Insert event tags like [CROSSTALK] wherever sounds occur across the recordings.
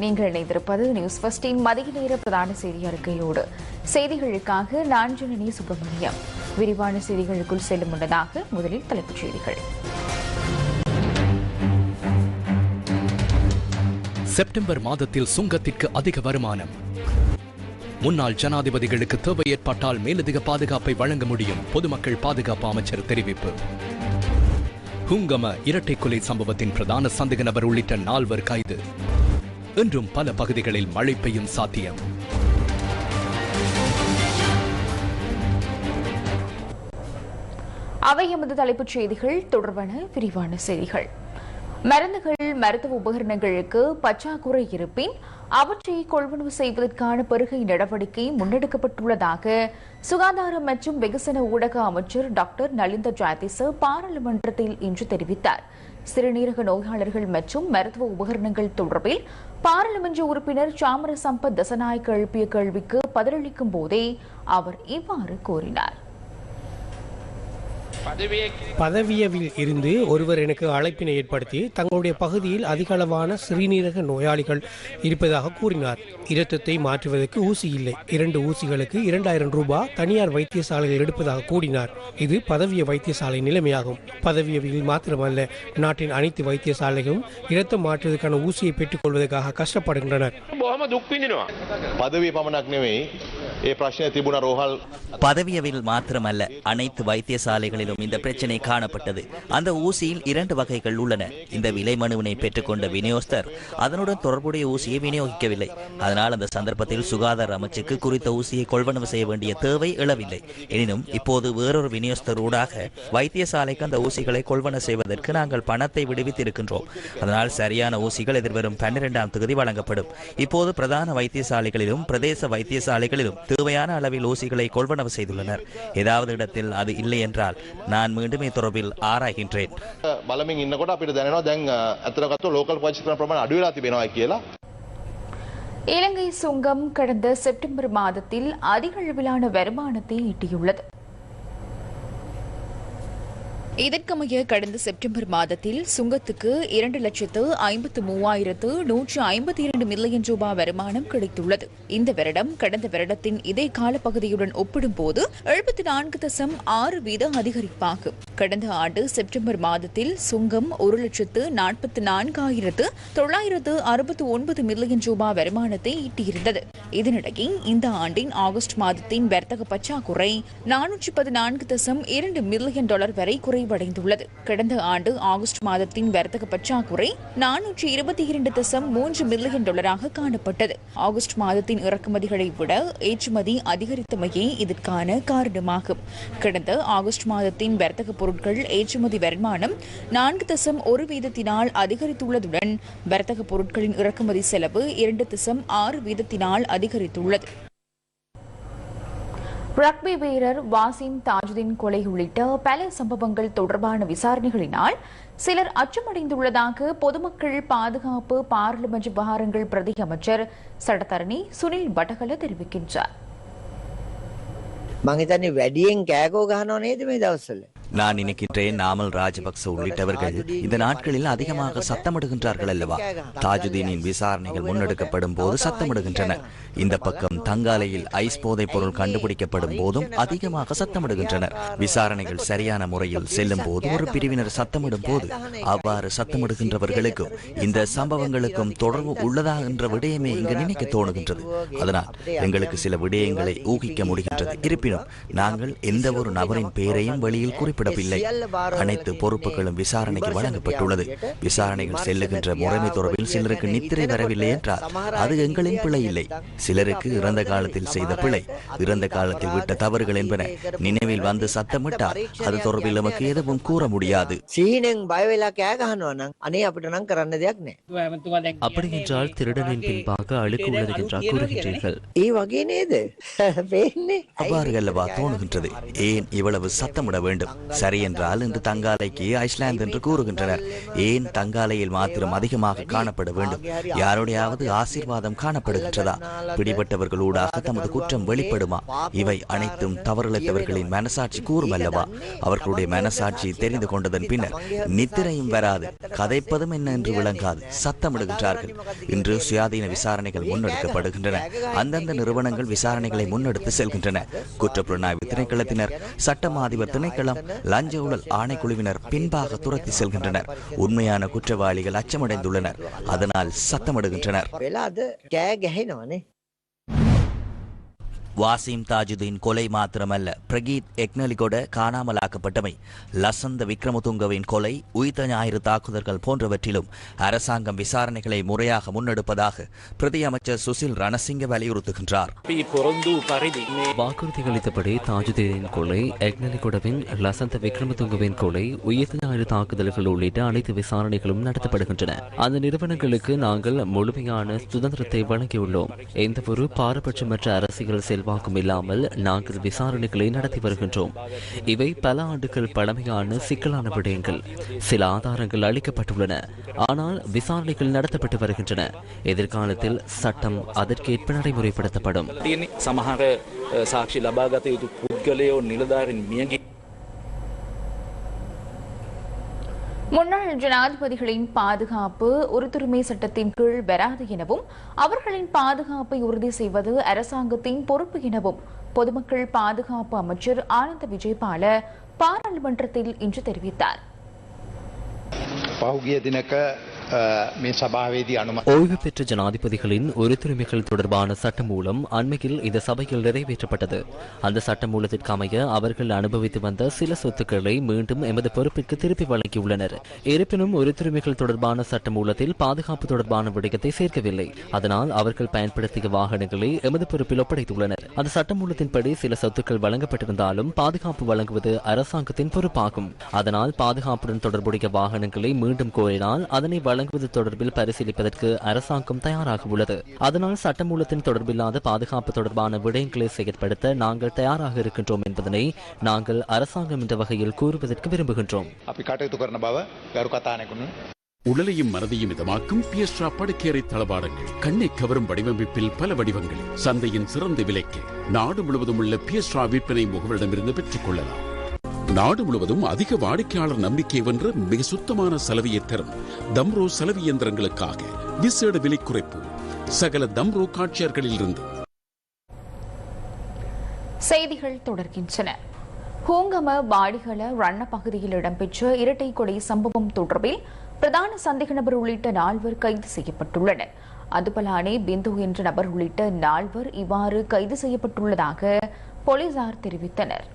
நீங்கள் இணைந்திருப்பது நியூஸ் ஃபர்ஸ்டின் மதிய நேர பிரதான செய்தி அறிக்கையோடு. செய்திகளுக்காக நான் ஜனனி சுப்பிரமணியம். விரிவான செய்திகளுக்குள் செல்லும் முன்னதாக முதலில் தலைப்புச் செய்திகள். செப்டம்பர் மாதத்தில் சுங்கத்திற்கு அதிக வருமானம். முன்னாள் ஜனாதிபதிகளுக்கு தேவை ஏற்பட்டால் மேலதிக பாதுகாப்பை வழங்க முடியும் பொதுமக்கள் பாதுகாப்பு அமைச்சர் தெரிவிப்பு. ஹுங்கம இரட்டை கொலை சம்பவத்தின் பிரதான சந்தேக நபர் உள்ளிட்ட நால்வர் கைது. இன்றும் பல பகுதிகளில் மழை பெய்யும் சாத்தியம். அவை எமது தலைப்புச் செய்திகள். தொடர்பான விரிவான செய்திகள். மருந்துகள் மருத்துவ உபகரணங்களுக்கு பற்றாக்குறை இருப்பின் அவற்றை கொள்வனவு செய்வதற்கான பெருகை நடவடிக்கை முன்னெடுக்கப்பட்டுள்ளதாக சுகாதாரம் மற்றும் வெகுசன ஊடக அமைச்சர் டாக்டர் நலிந்த ஜாதிச பாராளுமன்றத்தில் இன்று தெரிவித்தார். சிறுநீரக நோயாளர்கள் மற்றும் மருத்துவ உபகரணங்கள் தொடர்பில் பாராளுமன்ற உறுப்பினர் சாமர சம்பத் தசநாயக் எழுப்பிய கேள்விக்கு பதிலளிக்கும் போதே அவர் இவ்வாறு கூறினார். பதவியவில் இருந்து ஒருவர் எனக்கு அழைப்பினை ஏற்படுத்தி தங்களுடைய பகுதியில் அதிகளவான சிறுநீரக நோயாளிகள் இருப்பதாக கூறினார். இரத்தத்தை மாற்றுவதற்கு ஊசி இல்லை. இரண்டு ஊசிகளுக்கு இரண்டாயிரம் ரூபாய் தனியார் வைத்தியசாலையில் எடுப்பதாக கூறினார். இது பதவிய வைத்தியசாலை நிலைமையாகும். பதவியவில் மாத்திரமல்ல நாட்டின் அனைத்து வைத்தியசாலைகளும் இரத்தம் மாற்றுவதற்கான ஊசியை பெற்றுக்கொள்வதற்காக கஷ்டப்படுகின்றனர். பதவி பமனாக்னவே பதவியவில் மாத்திரமல்ல அனைத்து வைத்தியசாலைகளிலும் இந்த பிரச்சனை காணப்பட்டது. அந்த ஊசியில் இரண்டு வகைகள் உள்ளன. இந்த விலை மனுவினை பெற்றுக்கொண்ட விநியோகஸ்தர் அதனுடன் தொடர்புடைய ஊசியை விநியோகிக்கவில்லை. அதனால் அந்த சந்தர்ப்பத்தில் சுகாதார அமைச்சுக்கு குறித்த ஊசியை கொள்வனவு செய்ய வேண்டிய தேவை எழவில்லை. எனினும் இப்போது வேறொரு விநியோகஸ்தரூடாக வைத்தியசாலைக்கு அந்த ஊசிகளை கொள்வனவு செய்வதற்கு நாங்கள் பணத்தை விடுவித்திருக்கின்றோம். அதனால் சரியான ஊசிகள் எதிர்வரும் பன்னிரெண்டாம் தேதி வழங்கப்படும். இப்போது பிரதான வைத்தியசாலைகளிலும் பிரதேச வைத்தியசாலைகளிலும் தேவையான அளவில் ஊசிகளை கொள்வனவு செய்துள்ளனர் ஏதாவது இடத்தில் அது இல்லை என்றால் நான் மீண்டும் இது தொடர்பில் ஆராய்கின்றேன் බලමින් ඉන්නකොට අපිට දැනෙනවා දැන් ඇතරගත්තු ලෝකල් පච්චිකන ප්‍රමාණ අඩු වෙලා තිබෙනවා කියලා இலங்கை சுங்கம் கடந்த செப்டம்பர் மாதத்தில் அதிக அளவிலான வருமானத்தை ஈட்டியுள்ளது இதற்கமைய கடந்த செப்டம்பர் மாதத்தில் சுங்கத்துக்கு இரண்டு லட்சத்து ஐம்பத்து மூவாயிரத்து நூற்று ஐம்பத்தி இரண்டு மில்லியன் ரூபாய் வருமானம் கிடைத்துள்ளது. இந்த வருடம் கடந்த வருடத்தின் இதே காலப்பகுதியுடன் ஒப்பிடும்போது எழுபத்தி நான்கு தசம் ஆறு வீத அதிகரிப்பாகும். கடந்த ஆண்டு செப்டம்பர் மாதத்தில் சுங்கம் ஒரு லட்சத்து நாற்பத்தி நான்காயிரத்து தொள்ளாயிரத்து அறுபத்தி ஒன்பது மில்லியன் ரூபாய் வருமானத்தை ஈட்டியிருந்தது. இதனிடையே இந்த ஆண்டின் ஆகஸ்ட் மாதத்தின் வர்த்தக பற்றாக்குறை நானூற்றி பதினான்கு தசம் இரண்டு மில்லியன் டாலர் வரை குறைவடைந்துள்ளது கடந்த ஆண்டு ஆகஸ்ட் மாதத்தின் வர்த்தக பற்றாக்குறை நானூற்றி இருபத்தி இரண்டு தசம் மூன்று மில்லியன் டாலராக காணப்பட்டது. ஆகஸ்ட் மாதத்தின் இறக்குமதிகளை விட ஏற்றுமதி அதிகரித்தமையே இதற்கான காரணமாகும். கடந்த ஆகஸ்ட் மாதத்தின் வர்த்தக பொருட்கள் ஏற்றுமதி வருமானம் நான்கு தசம் ஒரு வீதத்தினால் அதிகரித்துள்ளதுடன் வர்த்தக பொருட்களின் இறக்குமதி செலவு இரண்டு தசம் ஆறு வீதத்தினால் அதிகரித்துள்ளது. ரக்பி வீரர் வாசிம் தாஜுதீன் கொலை உள்ளிட்ட பல சம்பவங்கள் தொடர்பான விசாரணைகளினால் சிலர் அச்சமடைந்துள்ளதாக பொதுமக்கள் பாதுகாப்பு பாராளுமன்ற விவகாரங்கள் பிரதி அமைச்சர் சட்டத்தரணி சுனில் பட்டகல தெரிவிக்கின்றார் මං හිතන්නේ වැඩියෙන් කෑකෝ ගහනව නේද මේ දවස්වල நான் நினைக்கின்றேன் நாமல் ராஜபக்ச உள்ளிட்டவர்கள் இந்த நாட்களில் அதிகமாக சத்தமிடுகின்றார்கள் அல்லவா? தாஜுதீனின் விசாரணைகள் முன்னெடுக்கப்படும் போது சத்தமிடுகின்றன. இந்த பக்கம் தங்காலையில் ஐஸ் போதைப் பொருள் கண்டுபிடிக்கப்படும் போதும் அதிகமாக சத்தமிடுகின்றனர். விசாரணைகள் சரியான முறையில் செல்லும் போது ஒரு பிரிவினர் சத்தமிடும் போது அவ்வாறு சத்தமிடுகின்றவர்களுக்கும் இந்த சம்பவங்களுக்கும் தொடர்பு உள்ளதா என்ற விடயமே இங்கு நினைக்க தோணுகின்றது. அதனால் எங்களுக்கு சில விடயங்களை ஊகிக்க முடிகின்றது. இருப்பினும் நாங்கள் எந்த ஒரு நபரின் பெயரையும் வெளியில் குறிப்பிடவில்லை. அனைத்து பொறுப்புகளும் விசாரணைக்கு வழங்கப்பட்டுள்ளது. விசாரணைகள் செல்லுகின்ற முறைமை தொடர்பில் சிலருக்கு நித்திரை வரவில்லை என்றால் அது எங்களின் பிழை இல்லை. சிலருக்கு இறந்த காலத்தில் செய்த பிழை. இறந்த காலத்தில் விட்ட தவறுகள் என்பன நினைவில் வந்து சத்தமிட்டால் அது தொடர்பில் நமக்கு எதுவும் கூற முடியாது. அப்படி என்றால் திருடனின் பின்பாக அழுக்கு உள்ளது என்றால் கூறுகின்றீர்கள் [LAUGHS] அவ்வாறு அல்லவா தோணுகின்றது? ஏன் இவ்வளவு சத்தமிட வேண்டும்? சரி என்றால் இன்று தங்காலைக்கு ஐஸ்லாந்து என்று கூறுகின்றனர். ஏன் தங்காலையில் மாத்திரம் அதிகமாக காணப்பட வேண்டும்? யாருடையாவது ஆசீர்வாதம் காணப்படுகின்றதா? பிடிபட்டவர்களூடாக தமது குற்றம் வெளிப்படுமா? இவை அனைத்தும் தவறிழைத்தவர்களின் மனசாட்சி கூறும் அல்லவா அவர்களுடைய மனசாட்சி தெரிந்து கொண்டதன் பின்னர் நித்திரையும் வராது கதைப்பதும் என்ன என்று விளங்காது சத்தமிடுகின்றார்கள். இன்று சுயாதீன விசாரணைகள் முன்னெடுக்கப்படுகின்றன. அந்தந்த நிறுவனங்கள் விசாரணைகளை முன்னெடுத்து செல்கின்றன. குற்றப்புலனாய்வு திணைக்களத்தினர் சட்டமா அதிபர் திணைக்களம் லஞ்ச ஊழல் ஆணைக்குழுவினர் பின்பாக துரத்தி செல்கின்றனர். உண்மையான குற்றவாளிகள் அச்சமடைந்துள்ளனர். அதனால் சத்தமிடுகின்றனர். வாசிம் தாஜுதீன் கொலை மாத்திரமல்ல. பிரகீத் எக்னலிகொட காணாமலாக்கப்பட்டமை. லசந்த விக்ரமதுங்கவின் கொலை உயிர்த்த ஞாயிறு தாக்குதல்கள் போன்றவற்றிலும் அரசாங்கம் விசாரணைகளை முறையாக முன்னெடுப்பதாக பிரதி அமைச்சர் சுசில் ரணசிங்க வலியுறுத்துகின்றார். வாக்குறுதி அளித்தபடி தாஜுதீனின் கொலை எக்னலிகொடவின் லசந்த விக்ரமதுங்கவின் கொலை உயிர்த்த ஞாயிறு தாக்குதல்கள் உள்ளிட்ட அனைத்து விசாரணைகளும் நடத்தப்படுகின்றன. அந்த நிறுவனங்களுக்கு நாங்கள் முழுமையான சுதந்திரத்தை வழங்கியுள்ளோம். எந்தவொரு பாரபட்சமற்ற அரசியல் நிர்வாகம் இல்லாமல் நாங்கள் விசாரணைகளை நடத்தி வருகின்றோம். இவை பல ஆண்டுகள் பழமையான சிக்கலான விடயங்கள். சில ஆதாரங்கள் அளிக்கப்பட்டுள்ளன. ஆனால் விசாரணைகள் நடத்தப்பட்டு வருகின்றன. எதிர்காலத்தில் சட்டம் அதற்கேற்ப நடைமுறைப்படுத்தப்படும். சமஹர சாட்சி லபாகத்தை நிலதாரின் மியங்கி முன்னாள் ஜனாதிபதிகளின் பாதுகாப்பு உறுதுரிமை சட்டத்தின் கீழ் வராது எனவும் அவர்களின் பாதுகாப்பை உறுதி செய்வது அரசாங்கத்தின் பொறுப்பு எனவும் பொதுமக்கள் பாதுகாப்பு அமைச்சர் ஆனந்த விஜயபால பாராளுமன்றத்தில் இன்று தெரிவித்தார். මේ සභාවේදී අනුමත ஓய்வு பெற்ற ஜனாதிபதிகளின் உரித்துரிமைகள் தொடர்பான சட்டமூலம் அண்மையில் இந்த சபையில் நிறைவேற்றப்பட்டது அந்த சட்டமூலத்திற்கு அமைய அவர்கள் அனுபவித்து வந்த சில சொத்துக்களை மீண்டும் எமது பொறுப்பிற்கு திருப்பி வழங்கியுள்ளனர் இருப்பினும் உரித்துரிமைகள் தொடர்பான சட்டமூலத்தில் பாதுகாப்பு தொடர்பான விடயத்தை சேர்க்கவில்லை அதனால் அவர்கள் பயன்படுத்திய வாகனங்களை எமது பொறுப்பில் ஒப்படைத்துள்ளனர் அந்த சட்டமூலத்தின்படி சில சொத்துக்கள் வழங்கப்பட்டிருந்தாலும் பாதுகாப்பு வழங்குவது அரசாங்கத்தின் பொறுப்பாகும் அதனால் பாதுகாப்புடன் தொடர்புடைய வாகனங்களை மீண்டும் கோரினால் அதனை வழங்குவது தொடர்பில் பரிசீலிப்பதற்கு அரசாங்கம் தயாராக உள்ளது அதனால் சட்டமூலத்தின் தொடர்பில்லாத பாதுகாப்பு தொடர்பான விடயங்களை செயற்படுத்த நாங்கள் தயாராக இருக்கின்றோம் என்பதனை நாங்கள் அரசாங்கம் என்ற வகையில் கூறுவதற்கு விரும்புகின்றோம். உடலையும் மனதையும் இதமாக்கும் பியஸ்ட்ரா படுக்கையறை தளபாடங்கள் கண்ணை கவரும் வடிவமைப்பில் பல வடிவங்கள் சந்தையின் சிறந்த விலைக்கு நாடு முழுவதும் உள்ள பியஸ்ட்ரா விற்பனை முகவரிடமிருந்து பெற்றுக் கொள்ளலாம். நாடு முழுவதும் அதிக வாடிக்கையாளர் நம்பிக்கை வென்ற மிக சுத்தமான சலவையை தரும் தம்ரோ சலவை இயந்திரங்களுக்காக விசேட விலை குறைப்பு. சகல தம்ரோ காட்சியர்களில் இருந்து செய்திகள் தொடர்கின்றன. ஹூங்கம வாடிகள ரண்ண பகுதியில் இடம்பெற்ற இரட்டை கொலை சம்பவம் தொடர்பில் பிரதான சந்தேக நபர் உள்ளிட்ட நால்வர் கைது செய்யப்பட்டுள்ளனர். அதுபலானே பிந்து என்ற நபர் உள்ளிட்ட நால்வர் இவ்வாறு கைது செய்யப்பட்டுள்ளதாக போலீசார் தெரிவித்தனர்.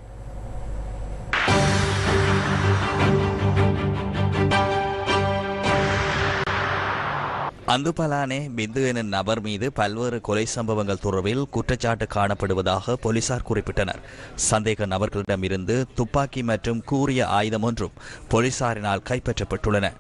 அந்துபலானே பிந்து எனும் நபர் மீது பல்வேறு கொலை சம்பவங்கள் தொடர்பில் குற்றச்சாட்டு காணப்படுவதாக போலீசார் குறிப்பிட்டனர். சந்தேக நபர்களிடமிருந்து துப்பாக்கி மற்றும் கூறிய ஆயுதம் ஒன்றும் போலீசாரினால் கைப்பற்றப்பட்டுள்ளன.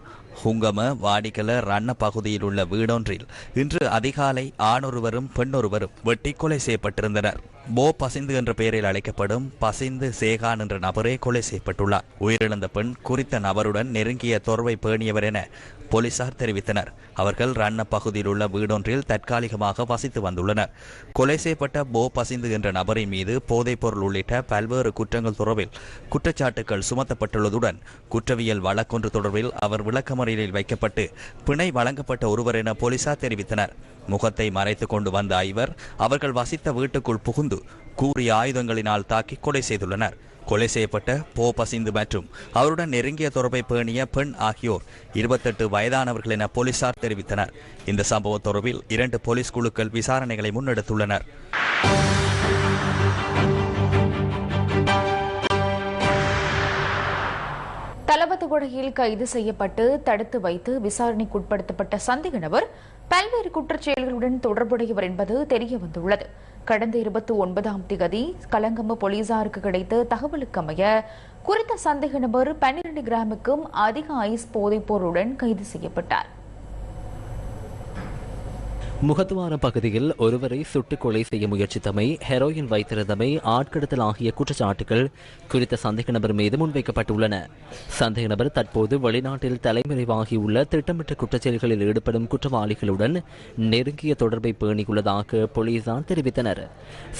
ஹுங்கம வாடிக்கல ரண்ண பகுதியில் உள்ள வீடொன்றில் இன்று அதிகாலை ஆணொருவரும் பெண்ணொருவரும் வெட்டி கொலை செய்யப்பட்டிருந்தனர். போ பசிந்து என்ற பெயரில் அழைக்கப்படும் பசிந்து சேகான் என்ற நபரே கொலை செய்யப்பட்டுள்ளார். உயிரிழந்த பெண் குறித்த நபருடன் நெருங்கிய தொடர்பை பேணியவர் என போலீசார் தெரிவித்தனர். அவர்கள் ரன்ன பகுதியில் உள்ள வீடொன்றில் தற்காலிகமாக வசித்து வந்துள்ளனர். கொலை செய்யப்பட்ட போ பசிந்து என்ற நபரின் மீது போதைப்பொருள் உள்ளிட்ட பல்வேறு குற்றங்கள் தொடர்பில் குற்றச்சாட்டுகள் சுமத்தப்பட்டுள்ளதுடன் குற்றவியல் வழக்கொன்று தொடர்பில் அவர் விளக்கமறியலில் வைக்கப்பட்டு பிணை வழங்கப்பட்ட ஒருவர் என போலீசார் தெரிவித்தனர். முகத்தை மறைத்து கொண்டு வந்த ஐவர் அவர்கள் வசித்த வீட்டுக்குள் புகுந்து கூறிய ஆயுதங்களினால் தாக்கி கொலை செய்துள்ளனர். கொலை செய்யப்பட்ட போ பசிந்து மற்றும் அவருடன் நெருங்கிய தொடர்பை பேணிய பெண் ஆகியோர் இருபத்தெட்டு வயதானவர்கள் என போலீசார் தெரிவித்தனர். இந்த சம்பவ தொடர்பில் இரண்டு போலீஸ் குழுக்கள் விசாரணைகளை முன்னெடுத்துள்ளனர். தளபத்துகொடையில் கைது செய்யப்பட்டு தடுத்து வைத்து விசாரணைக்குட்படுத்தப்பட்ட சந்தேக நபர் பல்வேறு குற்றச்செயல்களுடன் தொடர்புடையவர் என்பது தெரிய வந்துள்ளது கடந்த இருபத்தி ஒன்பதாம் திகதி கலங்கம போலீசாருக்கு கிடைத்த தகவலுக்கு அமைய குறித்த சந்தேக நபர் பன்னிரண்டு கிராமுக்கும் அதிக ஐஸ் போதைப் பொருளுடன் கைது செய்யப்பட்டார். முகத்துவாரம் பகுதியில் ஒருவரை சுட்டுக் கொலை செய்ய முயற்சித்தமை ஹெரோயின் வைத்திருந்தமை ஆட்கடத்தல் ஆகிய குற்றச்சாட்டுகள் குறித்த சந்தேக நபர் மீது முன்வைக்கப்பட்டுள்ளன. சந்தேக நபர் தற்போது வெளிநாட்டில் தலைமறைவாகியுள்ள திட்டமிட்ட குற்றச்செயல்களில் ஈடுபடும் குற்றவாளிகளுடன் நெருங்கிய தொடர்பை பேணியுள்ளதாக போலீசார் தெரிவித்தனர்.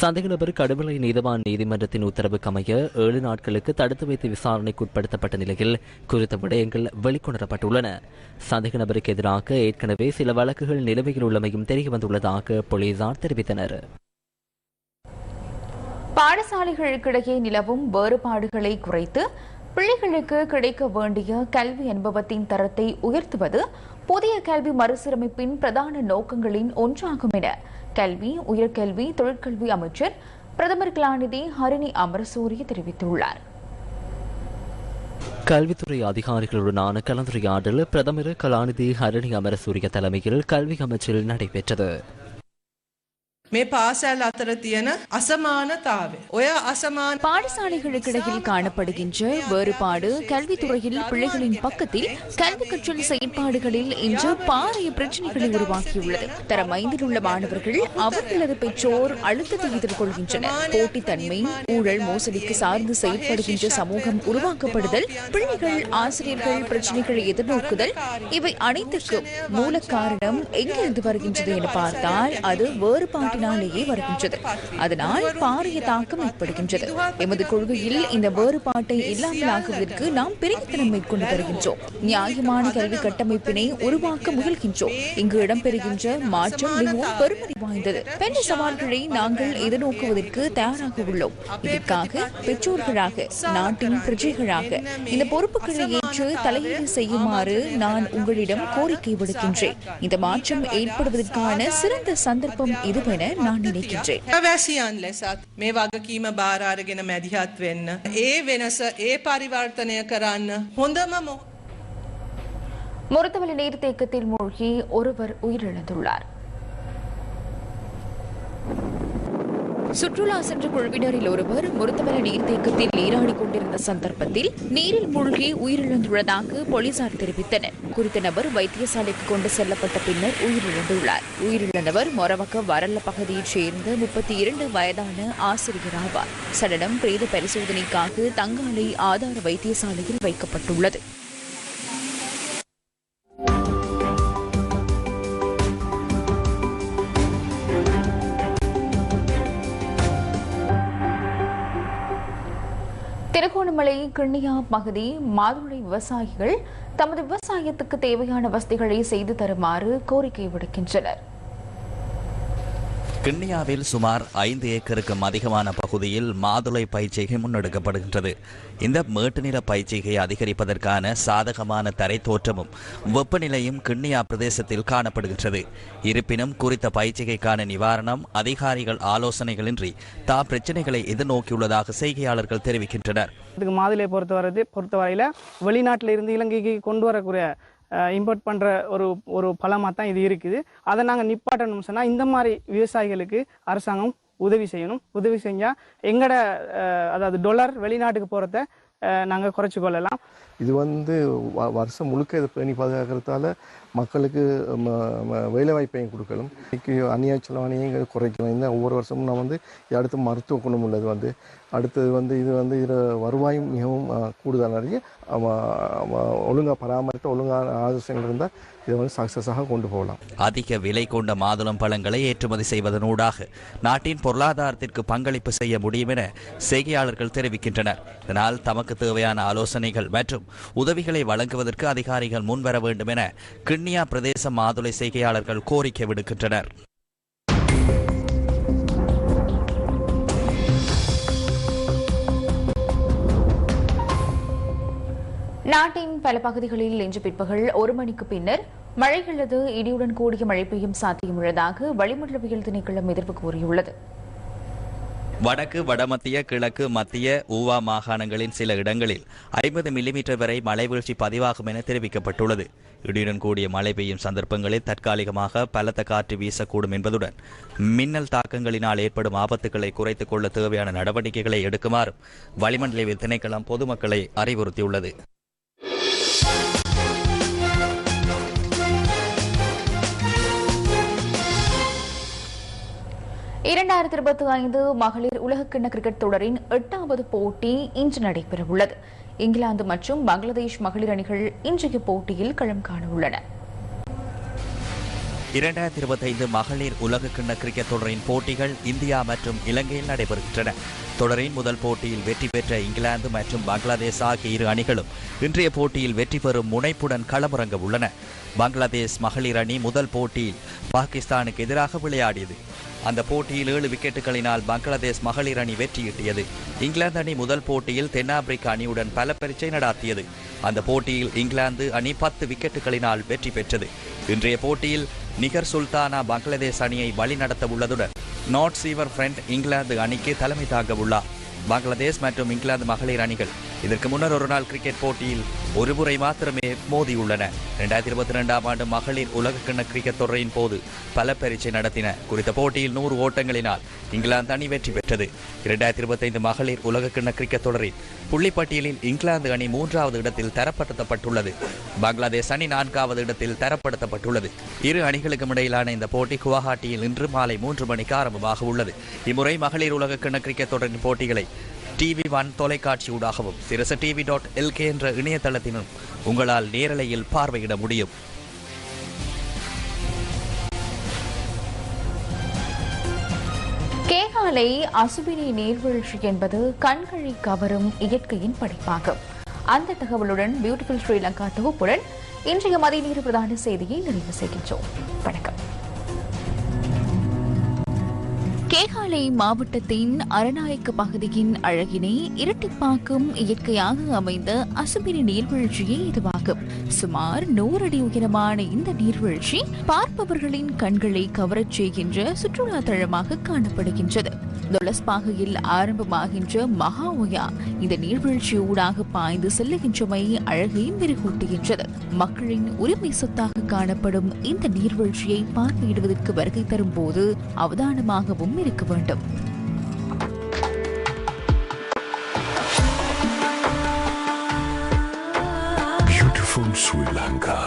சந்தேக நபர் கடுமலை நீதவான் நீதிமன்றத்தின் உத்தரவுக்கு அமைய ஏழு நாட்களுக்கு தடுத்து வைத்து விசாரணைக்கு உட்படுத்தப்பட்ட நிலையில் குறித்த விடயங்கள் வெளிக்கொணரப்பட்டுள்ளன. சந்தேக நபருக்கு எதிராக ஏற்கனவே சில வழக்குகள் நிலுவையில் உள்ளமையும் தெரியவந்துள்ளதாக போலீசார் தெரிவித்தனர். பாடசாலைகளுக்கிடையே நிலவும் வேறுபாடுகளை குறைத்து பிள்ளைகளுக்கு கிடைக்க வேண்டிய கல்வி அனுபவத்தின் தரத்தை உயர்த்துவது புதிய கல்வி மறுசீரமைப்பின் பிரதான நோக்கங்களின் ஒன்றாகும் என கல்வி உயர்கல்வி தொழிற்கல்வி அமைச்சர் பிரதமர் கலாநிதி ஹரிணி அமரசூரிய தெரிவித்துள்ளார். கல்வித்துறை அதிகாரிகளுடனான கலந்துரையாடல் பிரதமர் கலாநிதி ஹரணி அமரசூரிய தலைமையில் கல்வி அமைச்சில் நடைபெற்றது. මේ පාසැල් අතර තියෙන අසමානතාවය. ඔය අසමාන பாடசாலைகளுக்கிடையில் காணப்படுகின்ற வேறுபாடு கல்வித்துறையில் பிள்ளைகளின் பக்கத்தில் கல்வி கற்றல் செயற்பாடுகளில் இன்று பாரிய பிரச்சனைகளை உருவாக்கியுள்ளது தரம் ஐந்தில் உள்ள மாணவர்கள் அவர்களது பெற்றோர் அழுத்தத்தை எதிர்கொள்கின்றனர் போட்டித்தன்மை ஊழல் மோசடிக்கு சார்ந்து செயல்படுகின்ற சமூகம் உருவாக்கப்படுதல் பிள்ளைகள் ஆசிரியர்கள் பிரச்சனைகளை எதிர்நோக்குதல் இவை அனைத்துக்கும் மூல காரணம் எங்கிருந்து வருகின்றது என பார்த்தால் அது வேறுபாட்டினாலேயே வருகின்றது. அதனால் பாரிய தாக்கம் ஏற்படுகின்றது. எமது கொள்கையில் இந்த வேறுபாட்டை இல்லாமலாக்குவதற்கு நாம் பெரிய திறமை கொண்டு வருகின்றோம். நியாயமான கல்வி கட்டமைப்பினை உருவாக்க முயல்கின்றோம். இங்கு இடம்பெறுகின்ற மாற்றம் மிகவும் பெருமதி வாய்ந்தது. பெண் சவால்களை நாங்கள் எதிர்நோக்குவதற்கு தயாராக உள்ளோம். இதற்காக பெற்றோர்களாக நாட்டின் பிரஜைகளாக இந்த பொறுப்புகளை ஏற்று தலையீடு செய்யுமாறு நான் உங்களிடம் கோரிக்கை விடுக்கின்றேன். இந்த மாற்றம் ஏற்படுவதற்கான சிறந்த சந்தர்ப்பம் இதுவென நான் நினைக்கின்றேன் වැසියන් ලෙසත් මේ වගකීම බාරාරගෙන මැදිහත් වෙන්න. ඒ වෙනස ඒ පරිවර්තනය කරන්න හොඳම මො முருத்தவலி நீர்த்தேக்கத்தில் மூழ்கி ஒருவர் உயிரிழந்துள்ளார் சுற்றுலா சென்ற குழுவினரில் ஒருவர் முருத்தவல நீர்த்தேக்கத்தில் நீராடி கொண்டிருந்த சந்தர்ப்பத்தில் நீரில் மூழ்கி உயிரிழந்துள்ளதாக போலீசார் தெரிவித்தனர். குறித்த நபர் வைத்தியசாலைக்கு கொண்டு செல்லப்பட்ட பின்னர் உயிரிழந்துள்ளார். உயிரிழந்தவர் மொரவக்க வரல்ல பகுதியைச் சேர்ந்த முப்பத்தி இரண்டு வயதான ஆசிரியர் ஆவார். சடலம் பிரேத பரிசோதனைக்காக தங்காலை ஆதார வைத்தியசாலையில் வைக்கப்பட்டுள்ளது. திருகோணமலை கிண்ணியா பகுதி மாதுளை விவசாயிகள் தமது விவசாயத்துக்கு தேவையான வசதிகளை செய்து தருமாறு கோரிக்கை விடுக்கின்றனர். கிண்ணியாவில் சுமார் ஐந்து ஏக்கருக்கும் அதிகமான பகுதியில் மாதுளை பயிற்சிகை முன்னெடுக்கப்படுகின்றது. இந்த மேட்டுநில பயிற்சிகை அதிகரிப்பதற்கான சாதகமான தரை தோற்றமும் வெப்பநிலையும் கிண்ணியா பிரதேசத்தில் காணப்படுகின்றது. இருப்பினும் குறித்த பயிற்சிகைக்கான நிவாரணம் அதிகாரிகள் ஆலோசனைகளின்றி தா பிரச்சனைகளை எதிர்நோக்கியுள்ளதாக செய்கையாளர்கள் தெரிவிக்கின்றனர். இதுக்கு மாதுளை பொறுத்தவரை பொறுத்தவரையில் வெளிநாட்டில் இருந்து இலங்கைக்கு கொண்டு வரக்கூடிய இம்போர்ட் பண்ணுற ஒரு ஒரு பழமாக தான் இது இருக்குது. அதை நாங்கள் நிப்பாட்டணும் சொன்னால் இந்த மாதிரி விவசாயிகளுக்கு அரசாங்கம் உதவி செய்யணும். உதவி செஞ்சால் எங்களோட அதாவது டொலர் வெளிநாட்டுக்கு போகிறத நாங்கள் குறைச்சி கொள்ளலாம். இது வந்து வருஷம் முழுக்க இதை பேணி பாதுகாக்கிறதால மக்களுக்கு வேலைவாய்ப்பையும் கொடுக்கணும். இன்றைக்கி அந்நிய செலவாணியும் குறைக்கணும் இந்த ஒவ்வொரு வருஷமும் நான் வந்து இது அடுத்து மருத்துவ குணம் உள்ளது வந்து அடுத்தது வந்து இது வந்து இதில் வருவாயும் மிகவும் கூடுதல் நிறைய ஒழுங்காக பராமரித்து ஒழுங்கான ஆலோசனைகள் இருந்தால் இதை வந்து சக்ஸஸாக கொண்டு போகலாம். அதிக விலை கொண்ட மாதுளம் பழங்களை ஏற்றுமதி செய்வதனூடாக நாட்டின் பொருளாதாரத்திற்கு பங்களிப்பு செய்ய முடியும் என செய்தியாளர்கள் தெரிவிக்கின்றனர். இதனால் தமக்கு தேவையான ஆலோசனைகள் மற்றும் உதவிகளை வழங்குவதற்கு அதிகாரிகள் முன்வர வேண்டும் என கிண்ணியா பிரதேச மாதுளை செய்கையாளர்கள் கோரிக்கை விடுக்கின்றனர். நாட்டின் பல பகுதிகளில் இன்று பிற்பகல் ஒரு மணிக்கு பின்னர் மழை அல்லது இடியுடன் கூடிய மழை பெய்யும் சாத்தியமுள்ளதாக வளிமண்டலவியல் திணைக்களம் எதிர்ப்பு கூறியுள்ளது. வடக்கு வடமத்திய கிழக்கு மத்திய ஊவா மாகாணங்களின் சில இடங்களில் ஐம்பது மில்லிமீட்டர் வரை மழை வீழ்ச்சி பதிவாகும் என தெரிவிக்கப்பட்டுள்ளது. இடியுடன் கூடிய மழை பெய்யும் சந்தர்ப்பங்களில் தற்காலிகமாக பலத்த காற்று வீசக்கூடும் என்பதுடன் மின்னல் தாக்கங்களினால் ஏற்படும் ஆபத்துக்களை குறைத்துக் கொள்ள தேவையான நடவடிக்கைகளை எடுக்குமாறும் வளிமண்டலவியல் திணைக்களம் பொதுமக்களை அறிவுறுத்தியுள்ளது. இரண்டாயிரத்தி இருபத்தி ஐந்து மகளிர் உலகக்கிண்ண கிரிக்கெட் தொடரின் எட்டாவது போட்டி இன்று நடைபெறவுள்ளது. இங்கிலாந்து மற்றும் பங்களாதேஷ் மகளிர் அணிகள் இன்றைய போட்டியில் களம் காண உள்ளன இரண்டாயிரத்தி இருபத்தைந்து மகளிர் உலகக்கிண்ண கிரிக்கெட் தொடரின் போட்டிகள் இந்தியா மற்றும் இலங்கையில் நடைபெறுகின்றன. தொடரின் முதல் போட்டியில் வெற்றி பெற்ற இங்கிலாந்து மற்றும் பங்களாதேஷ் ஆகிய இரு அணிகளும் இன்றைய போட்டியில் வெற்றி பெறும் முனைப்புடன் களமிறங்க உள்ளன. பங்களாதேஷ் மகளிர் அணி முதல் போட்டியில் பாகிஸ்தானுக்கு எதிராக விளையாடியது. அந்த போட்டியில் ஏழு விக்கெட்டுகளினால் பங்களாதேஷ் மகளிர் அணி வெற்றியிட்டியது. இங்கிலாந்து அணி முதல் போட்டியில் தென்னாப்பிரிக்க அணியுடன் பல பரீட்சை நடாத்தியது. அந்த போட்டியில் இங்கிலாந்து அணி பத்து விக்கெட்டுகளினால் வெற்றி பெற்றது. இன்றைய போட்டியில் நிகர் சுல்தானா பங்களாதேஷ் அணியை வழிநடத்த உள்ளதுடன் நாட் சீவர் ஃப்ரெண்ட் இங்கிலாந்து அணிக்கு தலைமை தாங்க உள்ளார் பங்களாதேஷ் மற்றும் இங்கிலாந்து மகளிர் அணிகள் இதற்கு முன்னர் ஒரு நாள் கிரிக்கெட் போட்டியில் ஒரு முறை மாத்திரமே மோதியுள்ளன. இரண்டாயிரத்தி இருபத்தி ரெண்டாம் ஆண்டு மகளிர் உலகக்கிண்ண கிரிக்கெட் தொடரின் போது பல பரீட்சை நடத்தின குறித்த போட்டியில் நூறு ஓட்டங்களினால் இங்கிலாந்து அணி வெற்றி பெற்றது. இரண்டாயிரத்தி இருபத்தைந்து மகளிர் உலகக்கிண்ண கிரிக்கெட் தொடரில் புள்ளிப்பட்டியலில் இங்கிலாந்து அணி மூன்றாவது இடத்தில் தரப்படுத்தப்பட்டுள்ளது. பங்களாதேஷ் அணி நான்காவது இடத்தில் தரப்படுத்தப்பட்டுள்ளது. இரு அணிகளுக்கும் இடையிலான இந்த போட்டி குவஹாட்டியில் இன்று மாலை மூன்று மணிக்கு ஆரம்பமாக உள்ளது. இம்முறை மகளிர் உலகக்கிண கிரிக்கெட் தொடரின் போட்டிகளை டிவி ஒன் தொலைக்காட்சி ஊடாகவும் சிரச டிவி டாட் எல்கே என்ற இணையதளத்திலும் உங்களால் நேரலையில் பார்வையிட முடியும். கேகாலை அசுபினி நீர்வீழ்ச்சி என்பது கண்களை கவரும் இயற்கையின் படைப்பாகும். அந்த தகவலுடன் பியூட்டிஃபுல் ஸ்ரீலங்கா தொகுப்புடன் இன்றைய மதிய நீர் பிரதான செய்தியை நிறைவு செய்கின்றோம். வணக்கம். கேகாலை மாவட்டத்தின் அரநாயக்க பகுதியின் அழகினை இரட்டிப்பாக்கும் இயற்கையாக அமைந்த அசுமினி நீர்வீழ்ச்சியே இதுவாகும். சுமார் நூறு அடி உயரமான இந்த நீர்வீழ்ச்சி பார்ப்பவர்களின் கண்களை கவரச் செய்கின்ற சுற்றுலா தளமாக காணப்படுகின்றது. தொலஸ்பாகையில் ஆரம்பமாகின்ற மகா ஒயா இந்த நீர்வீழ்ச்சி ஊடாக பாய்ந்து செல்லுகின்றமை அழகை மெருகூட்டுகின்றது. மக்களின் உரிமை சொத்தாக காணப்படும் இந்த நீர்வீழ்ச்சியை பார்வையிடுவதற்கு வருகை தரும் போது அவதானமாகவும் இருக்க வேண்டும் Beautiful Sri Lanka.